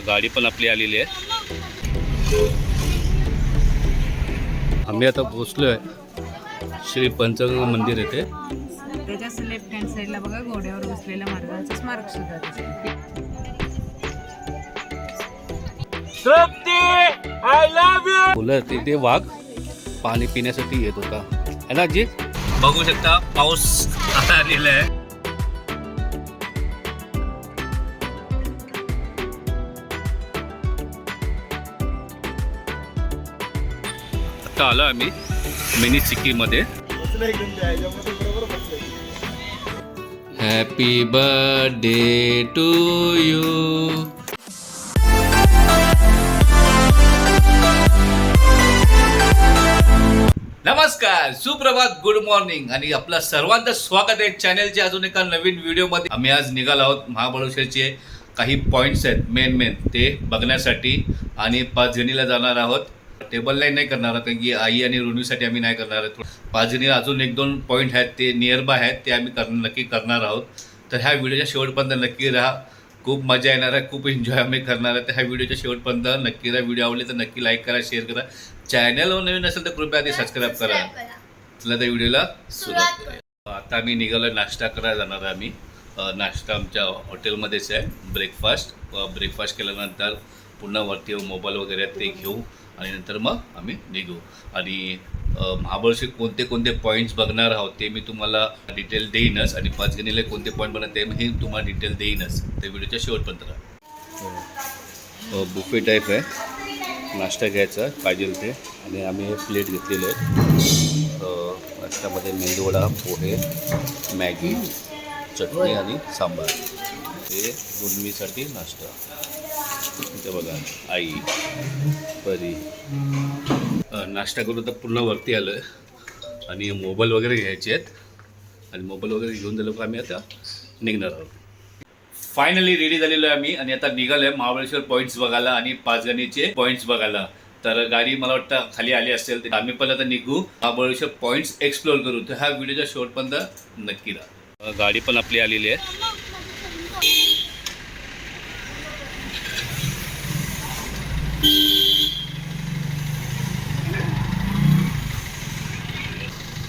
गाडी पण आपली आलेली आहे. आम्ही आता पोचलो आहे श्री पंचगंगा मंदिर येथे. त्याच्याच लेफ्ट हँड साईडला बघा घोड्यावर बसलेल्या महाराजांचं स्मारक सुद्धा तिथे वाघ पाणी पिण्यासाठी येत होता. है ना जी बघू शकता पाऊस आता आलेला आहे. आता आलो आम्ही मिनी सिक्कीमध्ये हॅपी बर्थडे टू यू नमस्कार सुप्रभात गुड मॉर्निंग आणि आपलं सर्वांचं स्वागत आहे चॅनलचे अजून एका नवीन व्हिडिओमध्ये आम्ही आज निघालो आहोत महाबळेश्वरचे. काही पॉईंट्स आहेत मेन मेन ते बघण्यासाठी आणि पाच जणीला जाणार आहोत. टेबल लाईन नाही करणार आहोत कारण की आई आणि रुणीसाठी आम्ही नाही करणार आहोत पाच जणीला अजून एक दोन पॉईंट आहेत ते नियर बाय आहेत ते आम्ही कर नक्की करणार आहोत. तर ह्या व्हिडिओच्या शेवटपर्यंत नक्की राहा. खूप मजा येणार आहे खूप एन्जॉय आम्ही करणार आहे. तर ह्या व्हिडिओच्या शेवटपर्यंत नक्की राहा. व्हिडिओ आवडले तर नक्की लाईक करा शेअर करा. चॅनलवर नवीन असेल तर कृपया आधी सबस्क्राईब करा. चला तर व्हिडिओला सुरुवात करूया. आता आम्ही निघालो नाश्ता करायला जाणार आहे आम्ही. नाश्ता आमच्या हॉटेलमध्येच आहे. ब्रेकफास्ट ब्रेकफास्ट केल्यानंतर पुन्हा वरती मोबाईल वगैरे ते घेऊ. आणि नंतर मग आम्ही निघू. आणि महाबळेश्वर कोणते कोणते पॉईंट्स बघणार आहोत ते मी तुम्हाला डिटेल देईनच. आणि पाचगणीला कोणते पॉईंट बघणार ते मी तुम्हाला डिटेल देईनच. ते व्हिडिओच्या शेवटपर्यंत राहा. हो. बुफे टाईप आहे. नाश्ता घ्यायचा पाहिजे ते आणि आम्ही हे प्लेट घेतलेले आहेत नाश्त्यामध्ये मेंदूवडा पोहे मॅगी चटणी आणि सांबार. हे गुणवीसाठी नाश्ता. इथे बघा आई परी. नाश्ता करून तर पूर्ण वरती आलं आहे आणि मोबाईल वगैरे घ्यायचे आहेत. आणि मोबाईल वगैरे घेऊन झालं आम्ही आता निघणार आहोत. फायनली रेडी झालेलो आहे आम्ही. आणि आता निघालोय महाबळेश्वर पॉईंट्स बघायला आणि पाचगणीचे पॉईंट्स बघायला. तर गाडी मला वाटतं खाली आली असेल तर आम्ही पण आता निघू. महाबळेश्वर पॉईंट्स एक्सप्लोर करू. तर ह्या व्हिडिओच्या शेवटपर्यंत नक्की राहा. गाडी पण आपली आलेली आहे.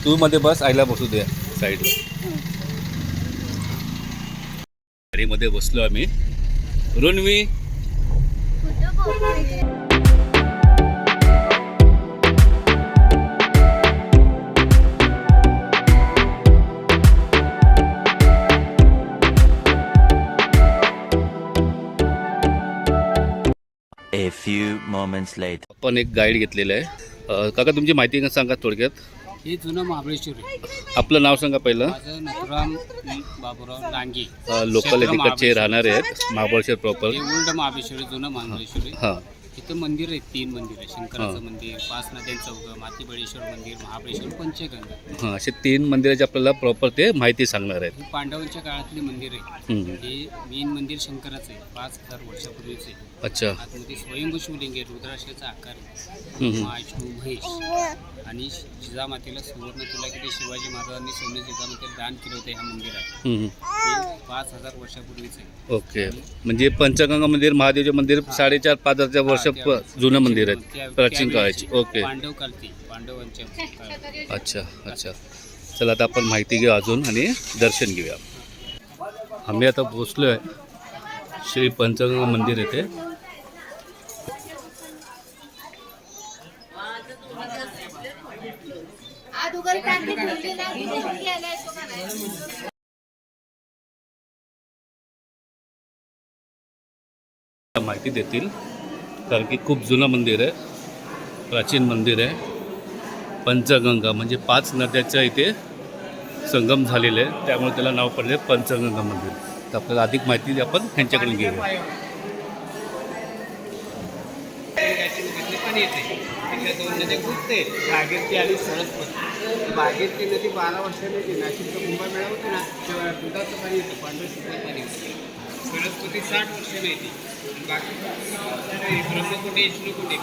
तू मध्ये बस आईला बसू दे साईडला गाडीमध्ये बसलो आम्ही. रुन्वी A few moments later. आपण एक गाईड घेतलेलं आहे. काका तुमची माहिती का सांगा थोडक्यात. हे जुनं महाबळेश्वर आहे. आपलं नाव सांगा पहिलं. माझं नथुराम बाबूराव डांगे लोकल क्षेत्र तिकडचे महाबळेश्वर. राहणारे आहेत महाबळेश्वर प्रॉपर हे ओल्ड महाबळेश्वर आहे, जुनं महाबळेश्वर आहे. हां. इथं मंदिर आहेत तीन मंदिर आहे शंकराचं. मंदिर पाच नद्यांचं उगम मातीबळेश्वर मंदिर महाबळेश्वर पंचगंगा. हां असे तीन मंदिराचे आपल्याला प्रॉपर ते माहिती सांगणार आहेत. ही पांडवांच्या काळातली मंदिर आहे हम्म. हे मेन मंदिर शंकराचं आहे. पाच हजार वर्षापूर्वीचं आहे. अच्छा. आतमध्ये स्वयंभू शिवलिंग आहे रुद्राक्षाचा आकार आहे. हम्म. महेश. आणि जिजामातेला सुवर्ण तुला शिवाजी महाराजांनी सोने जिजामातेला दान केलं होतं ह्या मंदिरात. हे पाच हजार वर्षापूर्वीचं आहे. ओके. म्हणजे पंचगंगा मंदिर महादेवचे मंदिर साडेचार पाच हजार वर्ष जुनं मंदिर आहे. प्राचीन काळाची. ओके. पांडव कालती पांडवांच्या. अच्छा अच्छा. चला आता आपण माहिती घेऊ अजून आणि दर्शन घेऊया. आम्ही आता पोचलो आहे श्री पंचगंगा मंदिर येथे. माहिती देतील. कारण की खूप जुनं मंदिर आहे. प्राचीन मंदिर आहे. पंचगंगा म्हणजे पाच नद्याच्या इथे संगम झालेले आहे. त्यामुळे त्याला नाव पडले पंचगंगा मंदिर. तर आपल्याला अधिक माहिती आपण ह्यांच्याकडून घेऊया. बागेतली आणि सरस्वती बागेतली नदी बारा वर्षाने येते नाशिकचा कुंभमेळा होतो ना तेव्हा दुधाचं पाणी येतं पांढरं सुद्धा पाणी येतं सरस्वती साठ वर्ष येते बाकी हे ब्रह्मकुंडे विष्णुकुंडे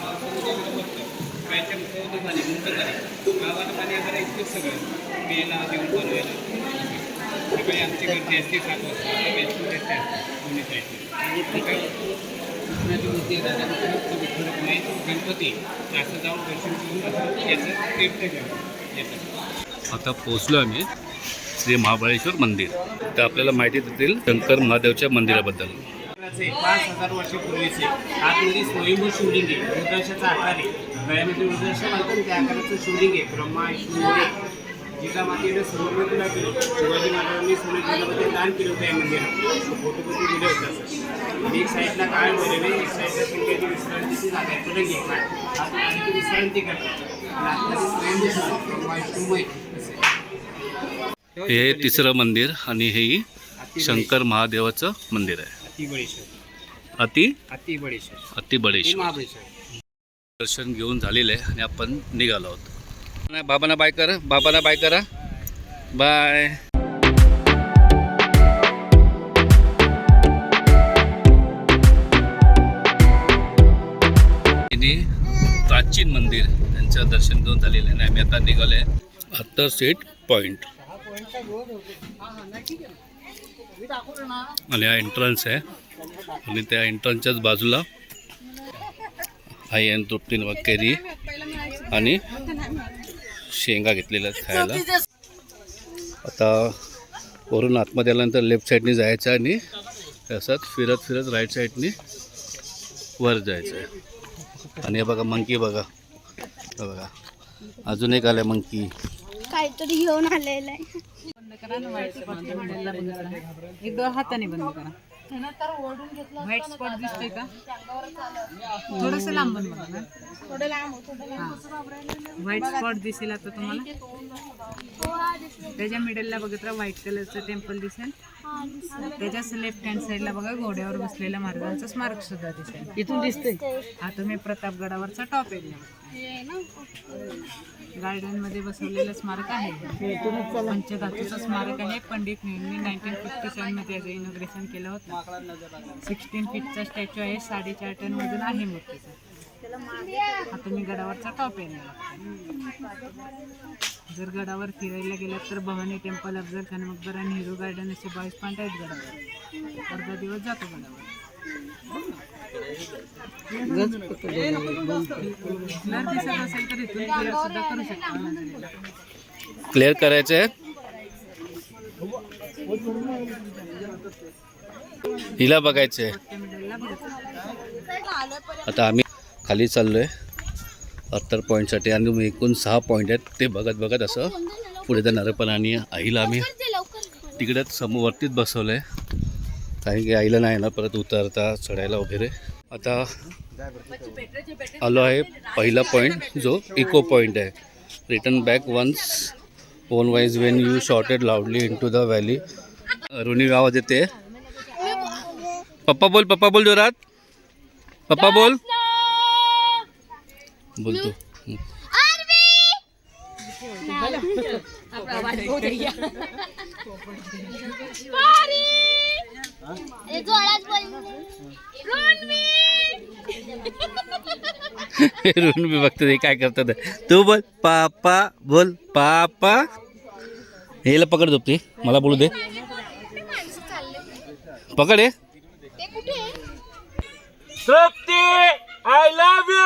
प्यायच्या मुखावतं पाणी मुक्त पाणी गावाला पाणी आम्हाला इतकंच सगळं. मेला देऊन बनवायला सकाळी आमची गर्दी असते सात वाजता मूर्ती आहे विठ्ठल रुक्मिणी, गणपती. असं जाऊन दर्शन करून याचं तीर्थ घ्यावं येतं आता पोहोचलो आम्ही. श्री महाबळेश्वर मंदिर. तर आपल्याला माहिती देतील शंकर महादेवच्या मंदिराबद्दल. पाच हजार वर्षापूर्वीचे आतमध्ये स्वयंभू शिवलिंग आहे. रुद्राक्षाचा आकार आहे. गळ्यामध्ये रुद्राशा म्हणतो त्या आकाराचं शिवलिंग आहे. ब्रह्मा विष्णू महेश जिजामातेनं सुवर्ण केलं शिवाजी महाराजांनी सोने जिजामध्ये दान केलं होतं या मंदिरात. फोटोपती दिले होते असं. एक साईडला काय वगैरे एक साईडला शिंगाची विश्रांतीची जागा आहे. पलंगी आहे. आता विश्रांती करतात आणि आतमध्ये स्वयंभू ब्रह्मा विष्णू हे तिसरं मंदिर आणि हे शंकर महादेवाचं मंदिर आहे. अति? अति बळेश्वर दर्शन घेऊन झालेलं आहे आणि आपण निघालो आहोत. बाबांना बाय करा बाबांना बाय करा. बाय. प्राचीन मंदिर यांचं दर्शन घेऊन झालेलं आहे आणि आम्ही आता निघालो आहे. अत्तर सीट पॉईंट आणि हा एंट्रन्स आहे. आणि त्या एंट्रन्सच्याच बाजूला आई आणि तृप्तीन केरी आणि शेंगा घेतलेल्या खायला. आता वरून आतमध्ये आल्यानंतर लेफ्ट साईडने जायचं आहे आणि असंच फिरत फिरत राईट साईडने वर जायचं आहे. आणि हे बघा मंकी बघा. हे बघा. अजून एक आलं मंकी काहीतरी घेऊन आलेलं आहे. बंद करा हाताने बंद करा. व्हाईट स्पॉट दिसतोय का? थोडस लांबून बघा ना. थोडं लांब हा. व्हाईट स्पॉट दिसेल आता तुम्हाला? त्याच्या मिडलला बघत राहा व्हाईट कलरचं टेम्पल दिसेल. त्याच्याच लेफ्ट हँड साईडला बघा घोड्यावर बसलेल्या महाराजांचं स्मारक सुद्धा दिसेल. इथून दिसतंय. हा तुम्ही प्रतापगडावरचा टॉप एरिया गार्डनमध्ये बसवलेलं स्मारक आहे. पंचधातूचं स्मारक आहे. पंडित नेहमी नाईन्टीन फिफ्टी सेवनमध्ये याचं इनॉग्रेशन केलं होतं. सिक्स्टीन फीटचा स्टॅच्यू आहे. साडेचार टनमधून आहे मूर्तीचा. आता मी गडावरचा टॉप येणार जर गडावर फिरायला गेलात तर भवानी टेम्पल अफजल खान मकबर आणि हिरो गार्डन असे बावीस पॉईंट आहेत गडावर. अर्धा दिवस जातो गडावर. क्लिअर करायचं? आहे हिला बघायचं. आहे आता आम्ही खाली चाललो आहे अत्तर पॉईंटसाठी आणि एकूण सहा पॉईंट आहेत. ते बघत बघत असं पुढे जाणार पण आणि आईला आम्ही तिकडेच समोरतीच बसवलं आहे कारण की आईला नाही ना परत उतरता चढायला वगैरे. आता आलो आहे पहिला पॉईंट जो इको पॉईंट आहे. Return back once own wise when you shouted loudly into the valley Runi गावात येते. पप्पा बोल पप्पा बोल जोरात. पप्पा बोल. बोलतो मी बघतो ते काय करतात? तू बोल पापा बोल पापा. हेला पकड झोपते मला बोलू दे. पकड हे. ते कुठे आहे? I love you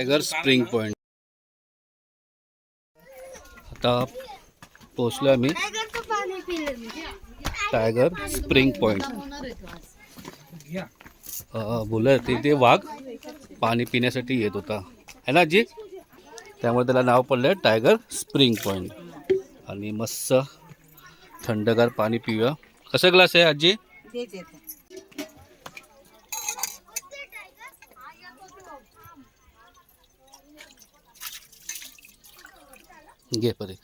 tiger spring point. आता पोचलो आम्ही. मी. Tiger spring point. बोलत तिथे वाघ पाणी पिण्यासाठी येत होता. है ना आजी त्यामुळे त्याला नाव पडलं टायगर स्प्रिंग पॉइंट. आणि मस्त थंडगार पाणी पिऊया. कसं ग्लास आहे आजी? घे परे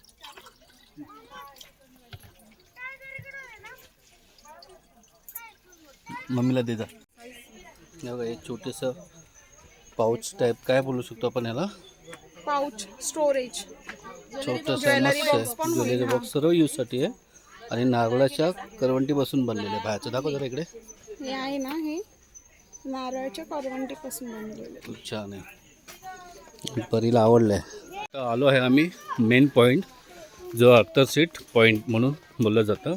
मम्मीला दे जा. एक छोटंसं पाऊच टाईप काय बोलू शकतो आपण ह्याला? पाउच स्टोरेज छोटंसं ज्वेलरी बॉक्स सर्व यूजसाठी आहे. आणि नारळाच्या करवंटीपासून बनलेलं आहे. बाहेरचं दाखव जरा इकडे. हे आहे ना हे? नारळाच्या करवंटीपासून बनलेले खूप छान आहे. परीला आवडलं आहे तर आलो आहे आम्ही मेन पॉईंट जो अख्तर सीट पॉईंट म्हणून बोललं जातं.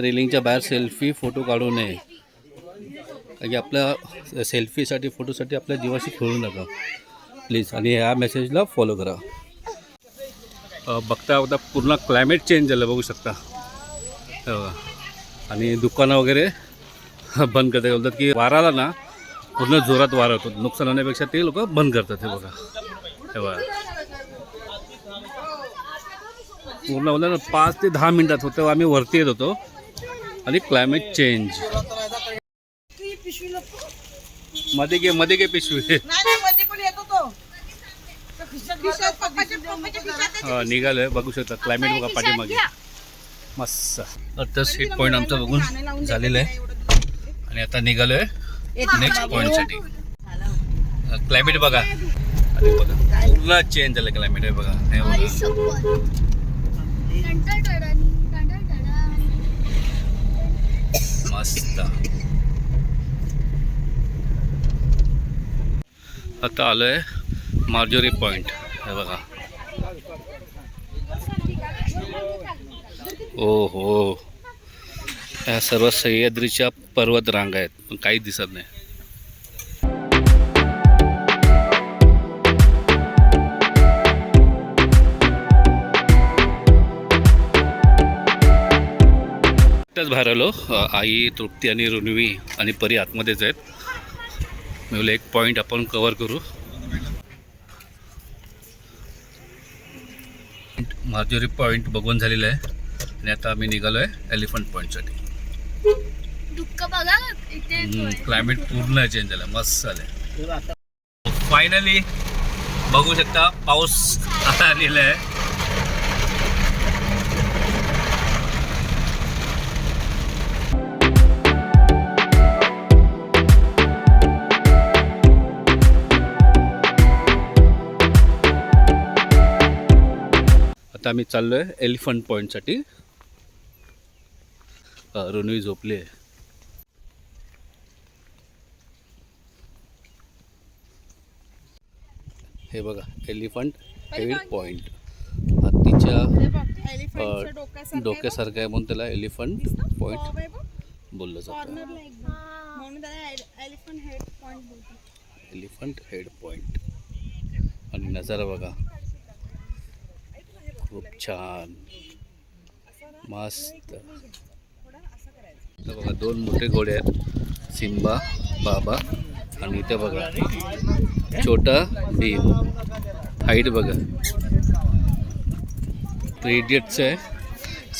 रेलिंगच्या बाहेर सेल्फी फोटो काढू नये. की आपल्या सेल्फीसाठी फोटोसाठी आपल्या जीवाशी खेळू नका. प्लीज आणि ह्या मेसेजला फॉलो करा. बघता बघता पूर्ण क्लायमेट चेंज झालं बघू शकता. आणि दुकानं वगैरे बंद करते बोलतात की वाराला ना पूर्ण जोरात वारा होतो. नुकसान होण्यापेक्षा ते लोक बंद करतात हे बघा. तेव्हा पूर्ण बोलतात ना पाच ते दहा मिनटात होतं आम्ही वरती येत होतो. आणि क्लायमेट चेंजमध्ये घे मध्ये घे पिशवी. हा, निघालोय बघू शकता क्लायमेट बघा पाठीमागे. मस्त. आता सीट पॉईंट आमचा बघून झालेलं आहे. आणि आता निघालोय नेक्स्ट पॉईंटसाठी. क्लायमेट बघा. आणि बघा. पूर्ण चेंज झालं क्लायमेट आहे बघा. हे बघा मस्त आता आलोय मार्जोरी पॉइंट. हे बघा. ओ हो या सर्व सह्याद्रीच्या पर्वत रांगा आहेत. पण काही दिसत नाही. एकटाच बाहेर आलो आई तृप्ती आणि रुणवी आणि परी आतमध्येच आहेत. मी एक पॉईंट आपण कवर करू. मार्जोरी पॉईंट बघून झालेलं आहे. आणि आता आम्ही निघालो आहे एलिफंट पॉईंटसाठी क्लायमेट पूर्ण चेंज झालं मस्त झालं फायनली बघू शकता पाऊस आता आलेला आहे. आता आम्ही चाललो आहे एलिफंट पॉईंटसाठी रुनवी झोपली आहे. हे बघा एलिफंट हेड पॉईंट हत्तीच्या डोक्यासारखं आहे म्हणून त्याला एलिफंट पॉईंट बोललं जातं. एलिफंट हेड पॉईंट आणि नजारा बघा. खूप छान. मस्त. बघा दोन मोठे घोडे आहेत. सिंबा बाबा आणि इथे बघा छोटा भीम. हाईट बघा. थ्री इडियट्स आहे.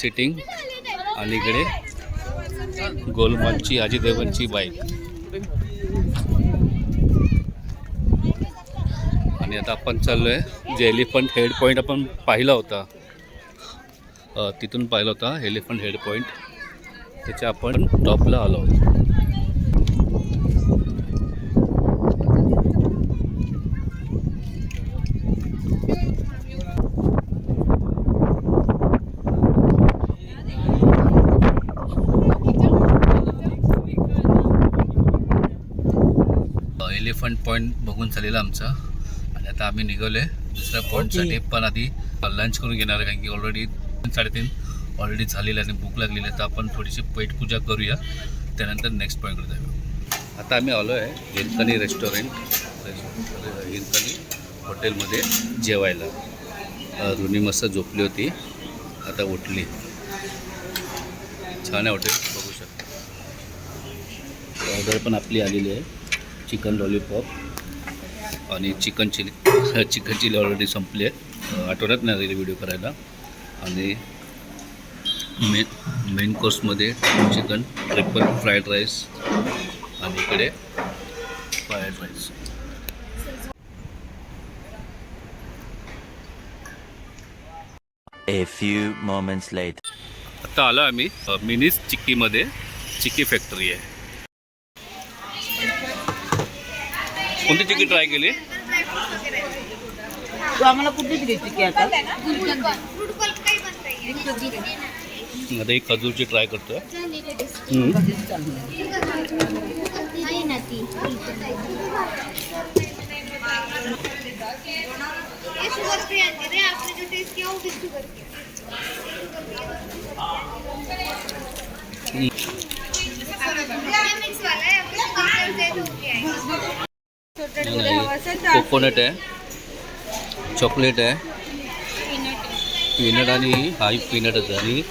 सिटिंग आणि इकडे गोलमालची अजय देवगणची बाईक आणि आता आपण चाललो आहे जे एलिफंट हेड पॉईंट आपण पाहिला होता. तिथून पाहिला होता एलिफंट हेड पॉईंट त्याच्या आपण टॉपला आलो एलिफंट पॉईंट बघून झालेला आमचा. आता आम्ही निघालो आहे दुसऱ्या पॉईंटसाठी पण आधी लंच करून घेणार आहे कारण की ऑलरेडी साडेतीन ऑलरेडी झालेलं आहे आणि भूक लागलेली आहे. तर आपण थोडीशी पेटपूजा करूया. त्यानंतर नेक्स्ट पॉईंटकडे जाऊया. आता आम्ही आलो आहे हिरकणी रेस्टॉरंट हिरकणी हॉटेलमध्ये जेवायला. रुनी मस्त झोपली होती. आता उठली. छान आहे हॉटेल बघू शकता. ऑर्डर पण आपली आलेली आहे. चिकन लॉलीपॉप आणि chicken chilli chicken chilli already संपली आहे. आठवड्यात नाही आलेली व्हिडिओ करायला. आणि मे मेन कोर्समध्ये चिकन ट्रिपल फ्राईड राईस आणि इकडे fried rice A few moments later. आता आलो आम्ही मिनीस चिक्कीमध्ये चिक्की फॅक्टरी आहे. कोणती चिक्की ट्राय केली? तू आम्हाला कुठली दिली चिकी आता? फ्रूट पल्प काही बनता आता एक खजूरची ट्राय करतोय. नाही ना ती ये शुगर फ्री आती है आपने जो टेस्ट किया वो भी शुगर फ्री मिक्स वाला है कोकोनट आहे. चॉकलेट आहे. पीनट आणि हा पीनटच आहे. आणि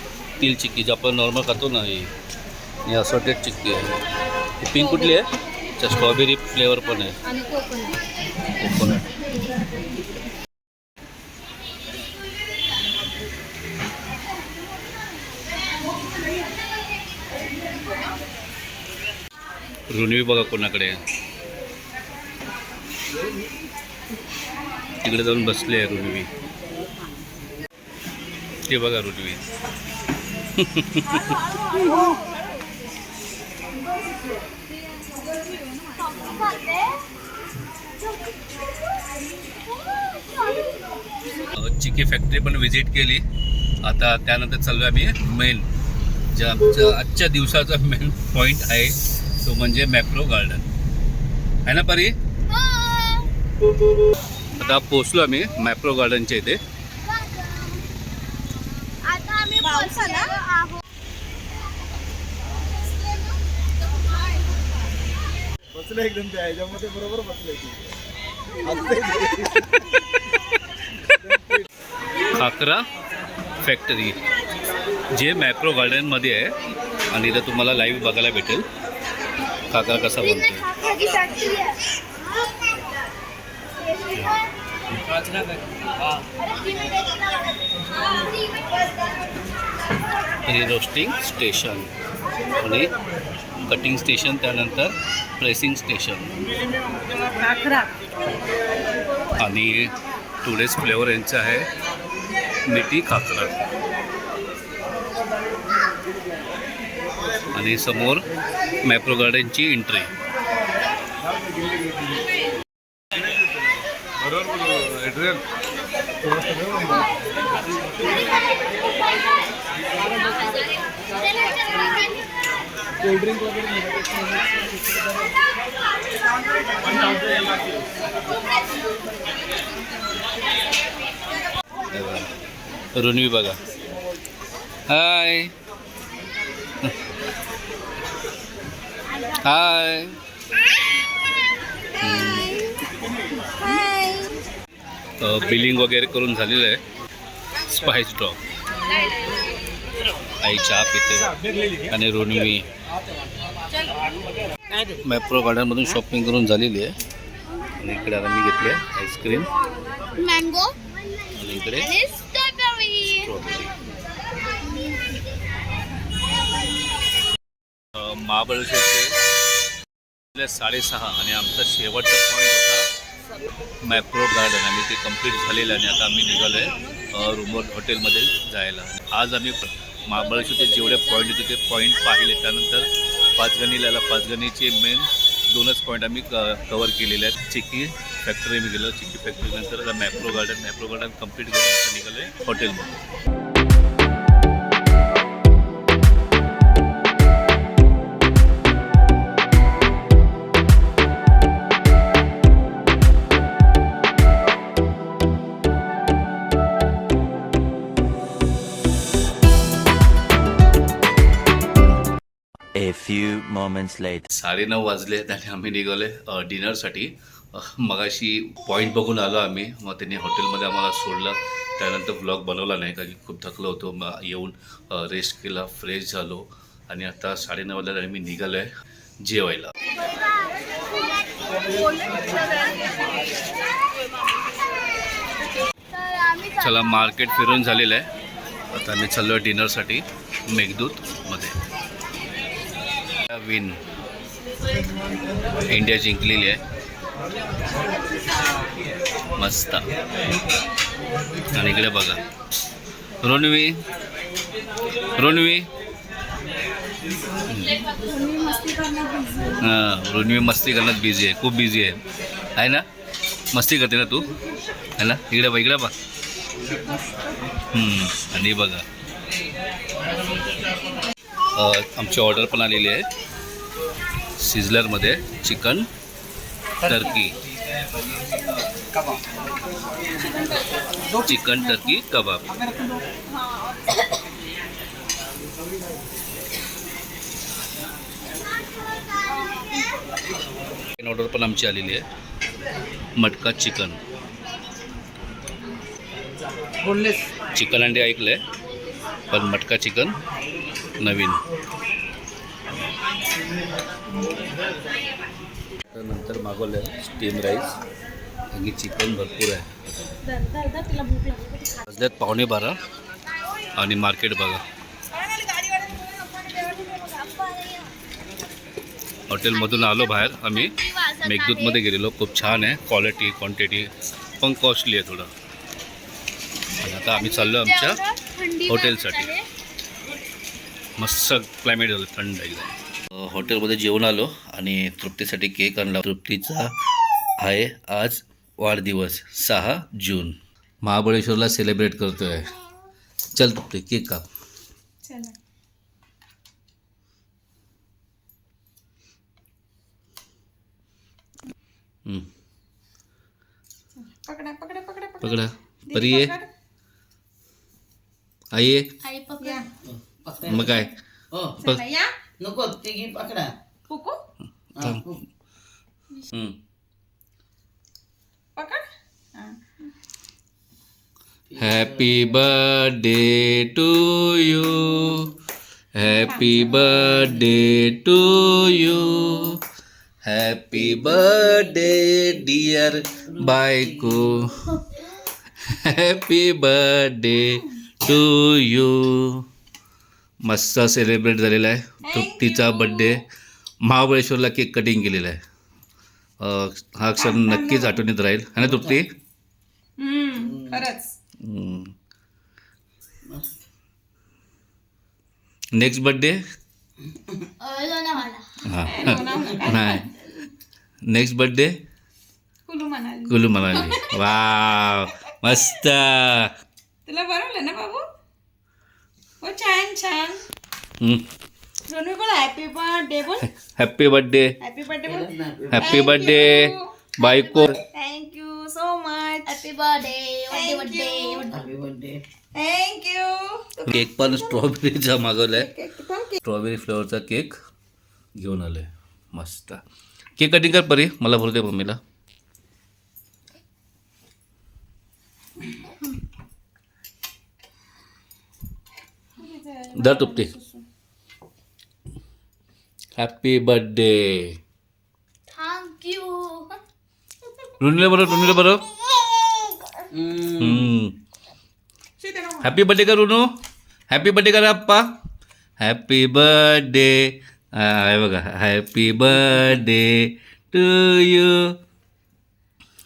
तिल चिक्की जी आपण नॉर्मल खातो ना ही असॉर्टेड चिक्की आहे. पिंक कुठली आहे? त्या स्ट्रॉबेरी फ्लेवर पण आहे. कोकोनट. कोकोनट. रुनवी बघा कोणाकडे आहे. तिकडे जाऊन बसले आहे रुनवी ते बघा रुनवी चिकी फॅक्टरी पण व्हिजिट केली. आता त्यानंतर चाललो आम्ही मेन जे आमच्या आजच्या दिवसाचा मेन पॉईंट आहे. तो म्हणजे मॅप्रो गार्डन आहे ना परी? आता पोचलो आम्ही मॅप्रो गार्डनच्या इथे. बसलं एकदम त्या ह्याच्यामध्ये बरोबर बसलं खाकरा फॅक्टरी जे मॅप्रो गार्डनमध्ये आहे. आणि इथं तुम्हाला लाईव्ह बघायला भेटेल. खाकरा कसा बनतो हे रोस्टिंग स्टेशन. आणि कटिंग स्टेशन त्यानंतर प्रेसिंग स्टेशन आणि टुडेज फ्लेवर यांचं आहे मिठी खाकरा. आणि समोर मॅप्रो गार्डनची एंट्री कोल्ड्रिंक वगैरे रुनवी बघा हाय. हाय. बिलिंग वगैरे करून झालेलं आहे. स्पाइस ड्रॉप आई चहा पिते. आणि रुनवी मॅप्रो गार्डनमधून शॉपिंग करून झालेली आहे. आणि इकडे आता मी घेतली आहे आईस्क्रीम मँगो आणि इकडे महाबळेश्वरचे साडेसहा आणि आमचा शेवटचा पॉईंट होता. मॅप्रो गार्डन आणि ते कंप्लीट झालेलं आणि आता आम्ही निघालो आहे रुमोट हॉटेलमध्ये जायला. आज आम्ही महाबळेश्वरचे जेवढे पॉईंट होते ते पॉईंट पाहिले. त्यानंतर पाचगणीला पाचगणीचे मेन दोनच पॉईंट आम्ही क कवर केलेले आहेत. चिक्की फॅक्टरी मी गेलो चिक्की फॅक्टरीनंतर आता Mapro garden Mapro garden complete करून निघालो आहे हॉटेलमध्ये few moments later. साडेनऊ वाजले आणि आम्ही निघाले डिनरसाठी. मगाशी पॉईंट बघून आलो आम्ही. मग त्यांनी हॉटेलमध्ये आम्हाला सोडलं. त्यानंतर ब्लॉग बनवला नाही कारण की खूप थकलो होतो. मग येऊन रेस्ट केला फ्रेश झालो. आणि आता साडेनऊ वाजता आम्ही निघालो आहे जेवायला. चला मार्केट फिरून झालेलं आहे. आता आम्ही चाललो आहे डिनरसाठी मेघदूतमध्ये. विन इंडिया जिंकलेली आहे. मस्त. आणि इकडे बघा. रोणवी. रणवी. हां रणवी मस्ती करण्यात बिझी आहे. खूप बिझी आहे. आहे ना? मस्ती करते ना तू? है ना? इकडे बघ इकडे बघ. आणि बघा. आमची ऑर्डर पण आलेली आहे. सिझलरमध्ये चिकन टर्की. चिकन टर्की कबाब. ऑर्डर पण आमची आलेली आहे. मटका चिकन. चिकन अंडे ऐकलं आहे पण मटका चिकन नवीन. नंतर मागवलं आहे स्टीम राईस आणि चिकन भरपूर आहे. वाजल्यात पावणे बारा आणि मार्केट बघा. हॉटेलमधून आलो बाहेर. आम्ही मेघदूतमध्ये गेलेलो. खूप छान आहे. क्वालिटी क्वांटिटी पण कॉस्टली आहे थोडं. आणि आता आम्ही चाललो आमच्या हॉटेलसाठी. मस्त क्लायमेट झालं थंड एकदम. हॉटेलमध्ये जेवण आलो आणि तृप्तीसाठी केक आणला. तृप्तीचा आहे आज वाढदिवस सहा जून. महाबळेश्वरला सेलिब्रेट करतोय. चल तृप्ती केक काप हम्म, पकडा पकडा पकडा पकडा. पकडा. परी ये. आई ये. आई पकड. मग काय? या. नको तिघी पकडा. पुकू हा, हम्म. पकड. हा. Happy birthday to you happy birthday to you happy birthday dear बायको हॅपी बर्थडे टू यू मस्त सेलिब्रेट झालेला आहे. तृप्तीचा बड्डे महाबळेश्वरला केक कटिंग केलेला आहे. हा क्षण नक्कीच आठवणीत राहील. है ना तृप्ती? हम्म खरंच. नेक्स्ट हां. नाही. नेक्स्ट बर्थडे कुलू म्हणाली वा मस्त. तुला बरवलं ना बाबू? हो छान छान. सोनू बोल हॅपी बर्थडे बोल. हॅपी बर्थडे हॅपी बर्थडे बोल. हॅपी बर्थडे बायको. Thank you so much happy birthday birthday birthday happy birthday thank you cake पण स्ट्रॉबेरीचा मागवलाय. स्ट्रॉबेरी फ्लेवरचा केक घेऊन आलोय. मस्त. केक कटिंग कर परी. मला बोलते मम्मीला. दर तुपते हॅपी बर्थडे थँक्यू रुनीला बरं रुनीला बरं। हॅपी बर्थडे का रुनू। हॅपी बर्थडे करा अप्पा हॅपी बर्थडे आहे बघा happy birthday to you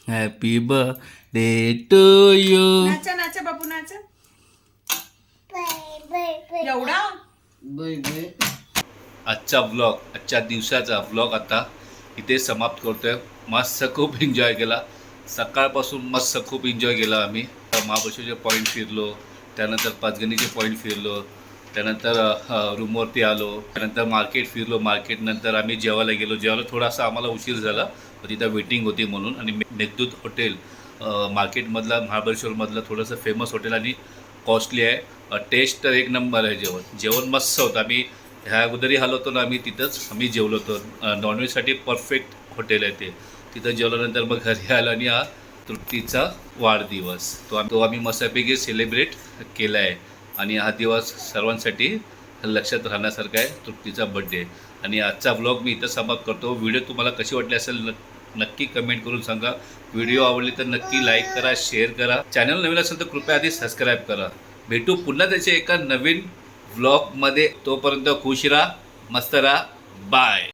happy birthday to you नाचा नाचा बाबू नाचा। एवढा? आजचा व्लॉग आजच्या दिवसाचा व्लॉग आता इथे समाप्त करतोय. मस्त खूप एन्जॉय केला. सकाळपासून मस्त खूप एन्जॉय केला आम्ही. महाबळेश्वरचे पॉईंट फिरलो त्यानंतर पाचगणीचे पॉईंट फिरलो त्यानंतर रूमवरती आलो त्यानंतर मार्केट फिरलो मार्केट नंतर आम्ही जेवायला गेलो. जेवायला थोडासा आम्हाला उशीर झाला पण तिथं वेटिंग होती म्हणून. आणि मेघदूत हॉटेल मार्केटमधला महाबळेश्वरमधलं थोडंसं फेमस हॉटेल आणि कॉस्टली आहे. टेस्ट तर एक नंबर आहे जेवण. जेवण मस्त होतं. आम्ही ह्या अगोदरही आलो होतो ना आम्ही तिथंच आम्ही जेवलो होतो. नॉनव्हेजसाठी परफेक्ट हॉटेल आहे ते. तिथं जेवल्यानंतर मग घरी आलो आणि हा तृप्तीचा वाढदिवस. तो आम- तो आम्ही मस्तपैकी सेलिब्रेट केला आहे आणि हा दिवस सर्वांसाठी लक्षात राहण्यासारखा आहे. तृप्तीचा बड्डे आणि आजचा ब्लॉग मी इथं समाप्त करतो. व्हिडिओ तुम्हाला कशी वाटली असेल न नक्की कमेंट करून सांगा. व्हिडिओ आवडले तर नक्की लाईक करा शेअर करा. चॅनल नवीन असेल तर कृपया आधी सबस्क्राईब करा. भेटू पुन्हा त्याच्या एका नवीन व्लॉगमध्ये तोपर्यंत खुश राहा मस्त राहा. बाय